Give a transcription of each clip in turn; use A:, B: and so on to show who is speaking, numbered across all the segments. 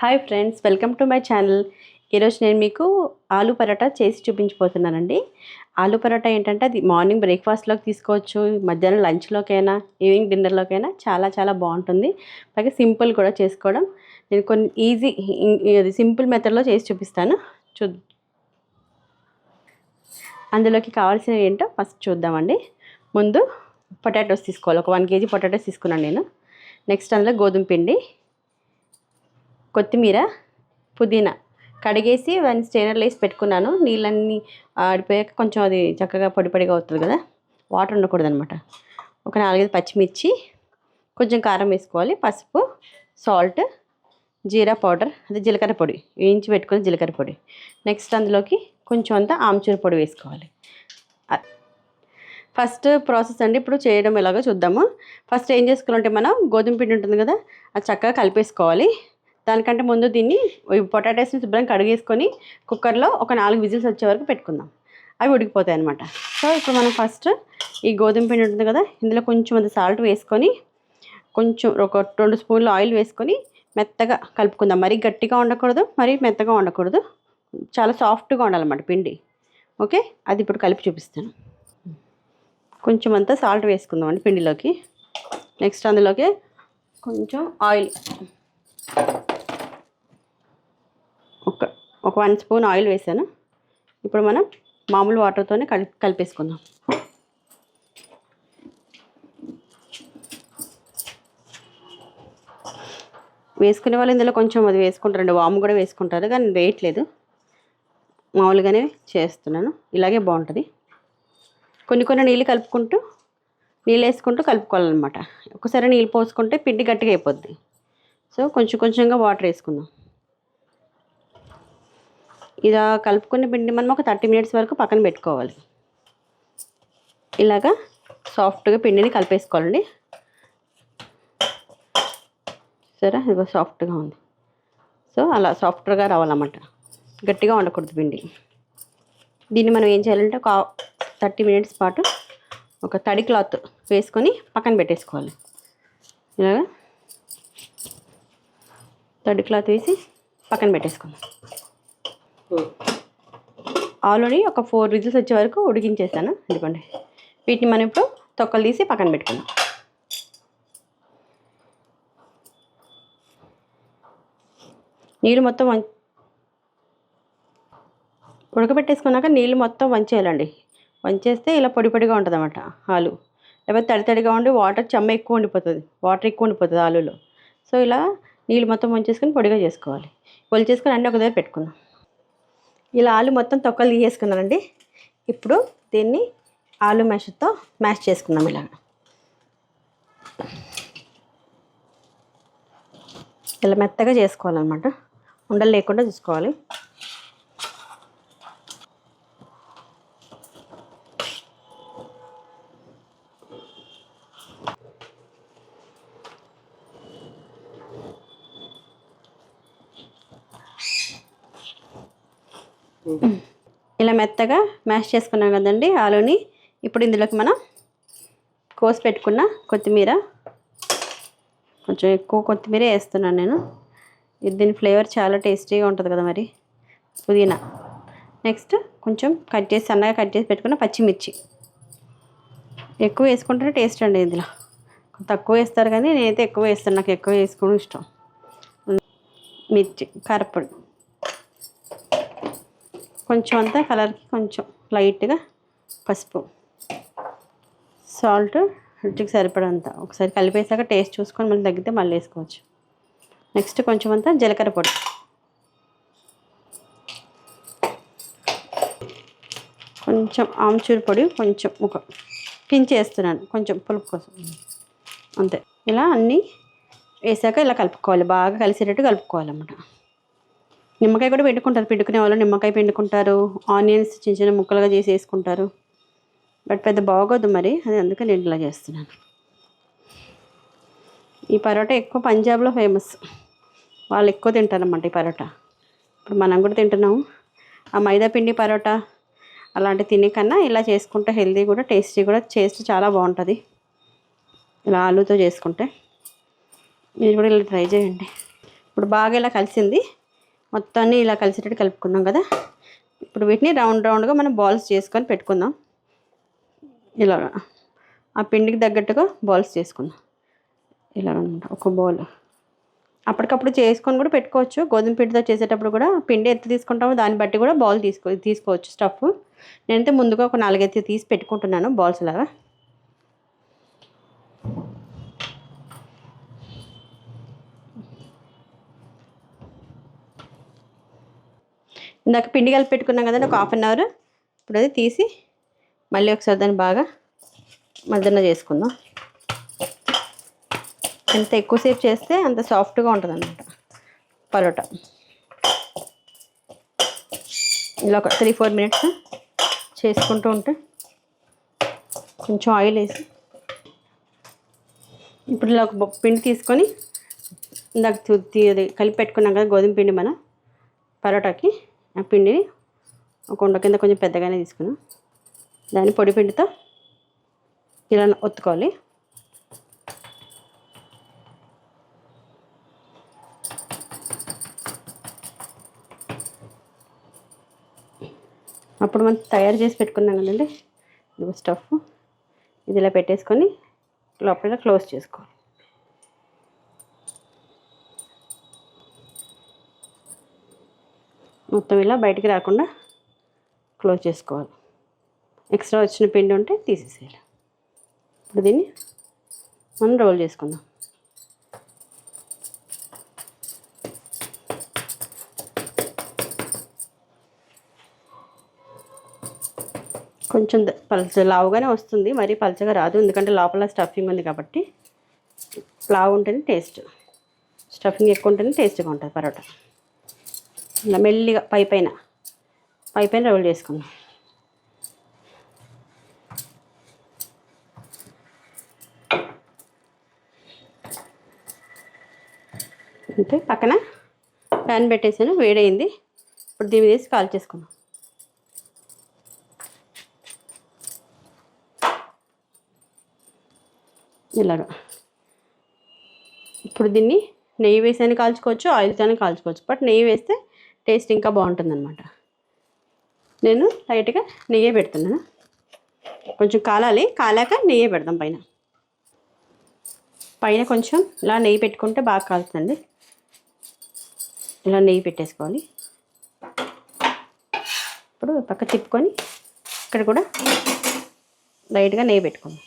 A: Hi friends welcome to my channel. ఈరోజు నేను మీకు ఆలు పరోటా చేసి చూపించిపోతున్నానండి ఆలు పరోటా ఏంటంటే అది మార్నింగ్ బ్రేక్ఫాస్ట్లోకి తీసుకోవచ్చు మధ్యాహ్నం లంచ్లోకైనా ఈవినింగ్ డిన్నర్లోకైనా చాలా చాలా బాగుంటుంది. పైగా సింపుల్ కూడా చేసుకోవడం. నేను కొన్ని ఈజీ అది సింపుల్ మెథడ్లో చేసి చూపిస్తాను. చూ అందులోకి కావాల్సినవి ఏంటో ఫస్ట్ చూద్దామండి. ముందు పొటాటోస్ తీసుకోవాలి. ఒక వన్ కేజీ పొటాటోస్ తీసుకున్నాను నేను. నెక్స్ట్ అందులో గోధుమ పిండి. కొత్తిమీర పుదీనా కడిగేసి వన్ స్టైనర్లో వేసి పెట్టుకున్నాను. నీళ్ళన్నీ ఆడిపోయాక కొంచెం అది చక్కగా పొడిపొడిగా అవుతుంది కదా వాటర్ ఉండకూడదు అనమాట ఒక నాలుగైదు పచ్చిమిర్చి కొంచెం కారం వేసుకోవాలి పసుపు సాల్ట్ జీరా పౌడర్ అది జీలకర్ర పొడి వేయించి పెట్టుకుని జీలకర్ర పొడి. నెక్స్ట్ అందులోకి కొంచెం అంతా ఆమ్చూర పొడి వేసుకోవాలి. ఫస్ట్ ప్రాసెస్ అండి ఇప్పుడు చేయడం ఎలాగో చూద్దాము. ఫస్ట్ ఏం చేసుకోవాలంటే మనం గోధుమ పిండి ఉంటుంది కదా అది చక్కగా కలిపేసుకోవాలి. దానికంటే ముందు దీన్ని పొటాటోస్ని శుభ్రం కడిగేసుకొని కుక్కర్లో ఒక నాలుగు విజిల్స్ వచ్చే వరకు పెట్టుకుందాం. అవి ఉడికిపోతాయి అనమాట సో ఇప్పుడు మనం ఫస్ట్ ఈ గోధుమ పిండి ఉంటుంది కదా ఇందులో కొంచెం అంత సాల్ట్ వేసుకొని కొంచెం ఒక రెండు స్పూన్లు ఆయిల్ వేసుకొని మెత్తగా కలుపుకుందాం. మరీ గట్టిగా ఉండకూడదు మరీ మెత్తగా ఉండకూడదు చాలా సాఫ్ట్గా ఉండాలన్నమాట పిండి. ఓకే? అది ఇప్పుడు కలిపి చూపిస్తాను. కొంచెం అంతా సాల్ట్ వేసుకుందాం అండి పిండిలోకి. నెక్స్ట్ అందులోకి కొంచెం ఆయిల్ ఒక ఒక వన్ స్పూన్ ఆయిల్ వేసాను. ఇప్పుడు మనం మామూలు వాటర్తోనే కలిపి కలిపేసుకుందాం. వేసుకునే వాళ్ళు ఇందులో కొంచెం అది వేసుకుంటారండి వాము కూడా వేసుకుంటారు. కానీ వేయట్లేదు మామూలుగానే చేస్తున్నాను. ఇలాగే బాగుంటుంది. కొన్ని కొన్ని నీళ్ళు కలుపుకుంటూ నీళ్ళు వేసుకుంటూ కలుపుకోవాలన్నమాట. ఒకసారి నీళ్ళు పోసుకుంటే పిండి గట్టిగా అయిపోద్ది. సో కొంచెం కొంచెంగా వాటర్ వేసుకుందాం. ఇలా కలుపుకున్న పిండి మనం ఒక థర్టీ మినిట్స్ వరకు పక్కన పెట్టుకోవాలి. ఇలాగా సాఫ్ట్గా పిండిని కలిపేసుకోవాలండి. సరే ఇదిగో సాఫ్ట్గా ఉంది. సో అలా సాఫ్ట్గా రావాలన్నమాట. గట్టిగా ఉండకూడదు పిండి. దీన్ని మనం ఏం చేయాలంటే ఒక థర్టీ మినిట్స్ పాటు ఒక తడి క్లాత్ వేసుకొని పక్కన పెట్టేసుకోవాలి. ఇలాగా తడి క్లాత్ వేసి పక్కన పెట్టేసుకుందాం. ఆల్రెడీ ఒక ఫోర్ విజిల్స్ వచ్చే వరకు ఉడికించేసాను. ఇదిగోండి. వీటిని మనం ఇప్పుడు తొక్కలు తీసి పక్కన పెట్టుకుందాం. నీళ్ళు మొత్తం వం ఉడకబెట్టేసుకున్నాక నీళ్ళు మొత్తం వంచేయాలండి. వంచేస్తే ఇలా పొడి పొడిగా ఉంటుంది అన్నమాట ఆలు. లేకపోతే తడి తడిగా ఉండి వాటర్ చెమ్మ ఎక్కువ ఉండిపోతుంది. వాటర్ ఎక్కువ ఉండిపోతుంది ఆలులో. సో ఇలా నీళ్ళు మొత్తం వంచేసుకొని పొడిగా చేసుకోవాలి. పొలి చేసుకొని అన్నీ ఒక దగ్గర పెట్టుకుందాం. ఇలా ఆలు మొత్తం తొక్కలు తీసేసుకున్నానండి. ఇప్పుడు దీన్ని ఆలు మ్యాష్తో మ్యాష్ చేసుకున్నాం ఇలా ఇలా మెత్తగా చేసుకోవాలన్నమాట. ఉండలు లేకుండా చూసుకోవాలి. ఇలా మెత్తగా మ్యాష్ చేసుకున్నాం కదండి ఆలుని. ఇప్పుడు ఇందులోకి మనం కోసి పెట్టుకున్న కొత్తిమీర. కొంచెం ఎక్కువ కొత్తిమీర వేస్తున్నాను నేను. ఇది దీని ఫ్లేవర్ చాలా టేస్టీగా ఉంటుంది కదా మరి. పుదీనా. నెక్స్ట్ కొంచెం కట్ చేసి సన్నగా కట్ చేసి పెట్టుకున్న పచ్చిమిర్చి. ఎక్కువ వేసుకుంటే టేస్ట్ అండి ఇందులో. తక్కువ వేస్తారు కానీ నేనైతే ఎక్కువ వేస్తాను. నాకు ఎక్కువ వేసుకోవడం ఇష్టం. మిర్చి కారపొడి. కొంచెం అంతా కలర్కి కొంచెం లైట్గా పసుపు. సాల్ట్ రుచికి సరిపడంత. ఒకసారి కలిపేసాక టేస్ట్ చూసుకొని మళ్ళీ తగ్గితే మళ్ళీ వేసుకోవచ్చు. నెక్స్ట్ కొంచెం అంతా జీలకర్ర పొడి. కొంచెం ఆమ్చూర్ పొడి కొంచెం ఒక పించి వేస్తున్నాను. కొంచెం పులుపు కోసం. అంతే. ఇలా అన్నీ వేసాక ఇలా కలుపుకోవాలి. బాగా కలిసేటట్టు కలుపుకోవాలన్నమాట. నిమ్మకాయ కూడా పెట్టుకుంటారు పెట్టుకునే వాళ్ళు నిమ్మకాయ పిండుకుంటారు. ఆనియన్స్ చిన్న చిన్న ముక్కలుగా చేసి వేసుకుంటారు బట్ పెద్ద బాగోదు మరి. అది అందుకే నేను ఇలా చేస్తున్నాను. ఈ పరోటా ఎక్కువ పంజాబ్లో ఫేమస్. వాళ్ళు ఎక్కువ తింటారన్నమాట ఈ పరోటా. ఇప్పుడు మనం కూడా తింటున్నాము ఆ మైదా పిండి పరోటా అలాంటి తినే కన్నా ఇలా చేసుకుంటే హెల్దీ కూడా టేస్టీ కూడా టేస్ట్ చాలా బాగుంటుంది. ఇలా ఆలుతో చేసుకుంటే. మీరు కూడా ఇలా ట్రై చేయండి. ఇప్పుడు బాగా ఇలా కలిసింది. మొత్తాన్ని ఇలా కలిసేటట్టు కలుపుకున్నాం కదా. ఇప్పుడు వీటిని రౌండ్ రౌండ్గా మనం బాల్స్ చేసుకొని పెట్టుకుందాం. ఇలాగా. ఆ పిండికి తగ్గట్టుగా బాల్స్ చేసుకుందాం. ఇలాగనమాట. ఒక బౌల్. అప్పటికప్పుడు చేసుకొని కూడా పెట్టుకోవచ్చు. గోధుమ పిండితో చేసేటప్పుడు కూడా పిండి ఎంత తీసుకుంటామో దాన్ని బట్టి కూడా బౌల్ తీసుకో తీసుకోవచ్చు స్టఫ్. నేనైతే ముందుగా ఒక నాలుగైతే తీసి పెట్టుకుంటున్నాను బాల్స్ లాగా. ఇందాక పిండి కలిపి పెట్టుకున్నాం కదండి ఒక హాఫ్ అన్ అవర్ ఇప్పుడు అది తీసి మళ్ళీ ఒకసారి దాన్ని బాగా మద్దన చేసుకుందాం. ఎంత ఎక్కువసేపు చేస్తే అంత సాఫ్ట్గా ఉంటుంది అన్నమాట పరోటా. ఇలా ఒక త్రీ ఫోర్ మినిట్స్ చేసుకుంటూ ఉంటే కొంచెం ఆయిల్ వేసి ఇప్పుడు ఇలా ఒక పిండి తీసుకొని ఇందాక అది కలిపి పెట్టుకున్నాం కదా గోధుమ పిండి మనం పరోటాకి. ఆ పిండిని ఒక ఉండ కింద కొంచెం పెద్దగానే తీసుకున్నాం. దాన్ని పొడి పిండితో ఇలా ఒత్తుకోవాలి. అప్పుడు మనం తయారు చేసి పెట్టుకున్నాం కదండి. ఇది స్టఫ్. ఇది ఇలా పెట్టేసుకొని లోపల క్లోజ్ చేసుకోవాలి. మొత్తం ఇలా బయటికి రాకుండా క్లోజ్ చేసుకోవాలి. ఎక్స్ట్రా వచ్చిన పిండి ఉంటే తీసేసేయాలి. ఇప్పుడు దీన్ని మనం రోల్ చేసుకుందాం. కొంచెం పలచ పల్చ లావుగానే వస్తుంది మరీ పలచగా రాదు ఎందుకంటే లోపల స్టఫింగ్ ఉంది కాబట్టి లావు ఉంటేనే టేస్ట్. స్టఫింగ్ ఎక్కువ ఉంటేనే టేస్ట్గా ఉంటుంది పరోటా. ఇలా మెల్లిగా పై పైన పై పైన రోల్ చేసుకుందాం. అంటే పక్కన ప్యాన్ పెట్టేసాను వేడైంది. ఇప్పుడు దీని వేసి కాల్ చేసుకుందాం. ఇలాగా. ఇప్పుడు దీన్ని నెయ్యి వేసైనా కాల్చుకోవచ్చు ఆయిల్తోనే కాల్చుకోవచ్చు. బట్ నెయ్యి వేస్తే టేస్ట్ ఇంకా బాగుంటుంది అనమాట నేను లైట్గా నెయ్యి పెడుతున్నాను. కొంచెం కాలాలి కాలాక నెయ్యి పెడదాం పైన. పైన కొంచెం ఇలా నెయ్యి పెట్టుకుంటే బాగా కాలుతుంది ఇలా నెయ్యి పెట్టేసుకోవాలి. ఇప్పుడు పక్క తిప్పుకొని ఇక్కడ కూడా లైట్గా నెయ్యి పెట్టుకుందాం.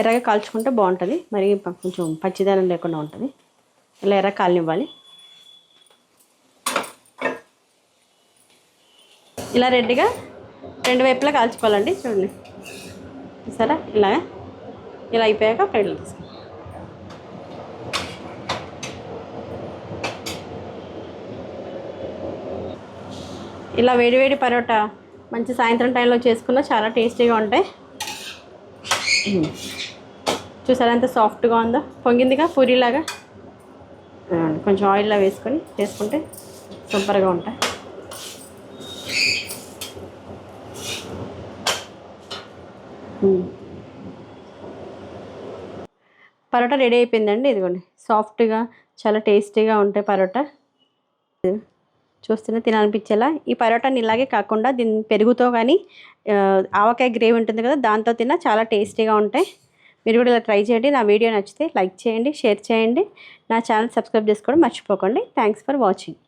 A: ఎర్రగా కాల్చుకుంటే బాగుంటుంది. మరి కొంచెం పచ్చిదనం లేకుండా ఉంటుంది. ఇలా ఎర్ర కాలనివ్వాలి. ఇలా రెడ్డిగా రెండు వైపులా కాల్చుకోవాలండి. చూడండి. సరే ఇలాగా. ఇలా అయిపోయాక ప్లేట్లు తీసుకో ఇలా వేడివేడి పరోటా మంచి సాయంత్రం టైంలో చేసుకున్న చాలా టేస్టీగా ఉంటాయి. చూసారా ఎంత సాఫ్ట్గా ఉందో? పొంగిందిగా? పూరీలాగా? కొంచెం ఆయిల్లో వేసుకొని చేసుకుంటే సూపర్గా ఉంటాయి. పరోటా రెడీ అయిపోయిందండి ఇదిగోండి. సాఫ్ట్గా చాలా టేస్టీగా ఉంటాయి పరోటా. చూస్తూనే తినాలనిపించేలా. ఈ పరోటాని ఇలాగే కాకుండా దీన్ని పెరుగుతో కానీ ఆవకాయ గ్రేవీ ఉంటుంది కదా దాంతో తిన్నా చాలా టేస్టీగా ఉంటాయి. మీరు కూడా ఇలా ట్రై చేయండి. నా వీడియో నచ్చితే లైక్ చేయండి షేర్ చేయండి. నా ఛానల్ సబ్స్క్రైబ్ చేసుకోవడం మర్చిపోకండి. Thanks for watching.